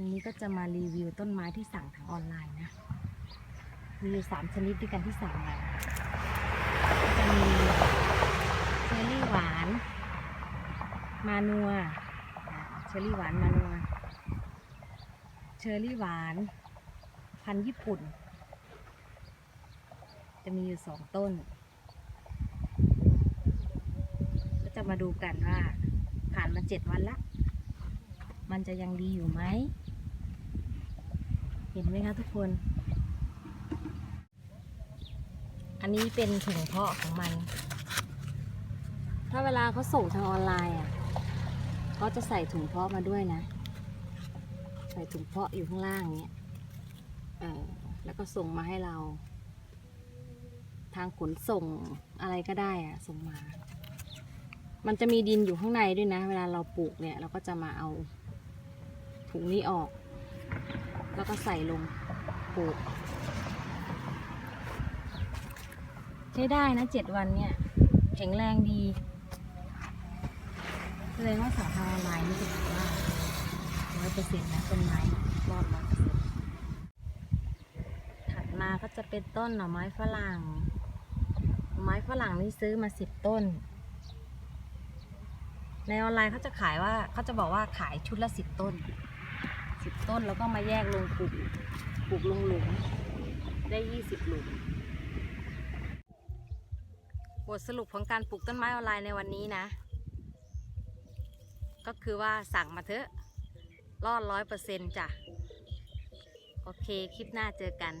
วันนี้ก็จะมารีวิวต้นไม้ที่สั่งทางออนไลน์นะมีอยู่สามชนิดด้วยกันที่สั่งมาจะมีเชอร์รี่หวาน มานัวอ่เชอร์รี่หวานมานัวเชอร์รี่หวาน พันธุ์ญี่ปุ่น จะมีอยู่สองต้น ก็จะมาดูกันว่าผ่านมาเจ็ดวันละ มันจะยังดีอยู่ไหม เห็นไหมคะทุกคน อันนี้เป็นถุงเพาะของมัน ถ้าเวลาเขาส่งทางออนไลน์อะเขาจะใส่ถุงเพาะมาด้วยนะ ใส่ถุงเพาะอยู่ข้างล่างเนี้ยเออแล้วก็ส่งมาให้เรา ทางขนส่งอะไรก็ได้อะ ส่งมามันจะมีดินอยู่ข้างในด้วยนะ เวลาเราปลูกเนี่ย เราก็จะมาเอา ถุงนี้ออก แล้วก็ใส่ลงปลูกใช้ได้นะเจ็ดวันเนี่ย แข็งแรงดีแสดงว่าสั่งทางออนไลน์นี่จะถือว่าร้อยเปอร์เซ็นต์นะต้นไม้รอดร้อยเปอร์เซ็นต์ถัดมาก็จะเป็นต้นหน่อไม้ฝรั่งหน่อไม้ฝรั่งนี่ซื้อมาสิบต้นในออนไลน์เขาจะขายว่าเขาจะบอกว่าขายชุดละสิบต้น สิบต้นแล้วก็มาแยกลงปลูกปลูกลงหลุมได้ยี่สิบหลุมบทสรุปของการปลูกต้นไม้ออนไลน์ในวันนี้นะ ก็คือว่าสั่งมาเถอะ รอดร้อยเปอร์เซ็นต์จ้ะ โอเค คลิปหน้าเจอกัน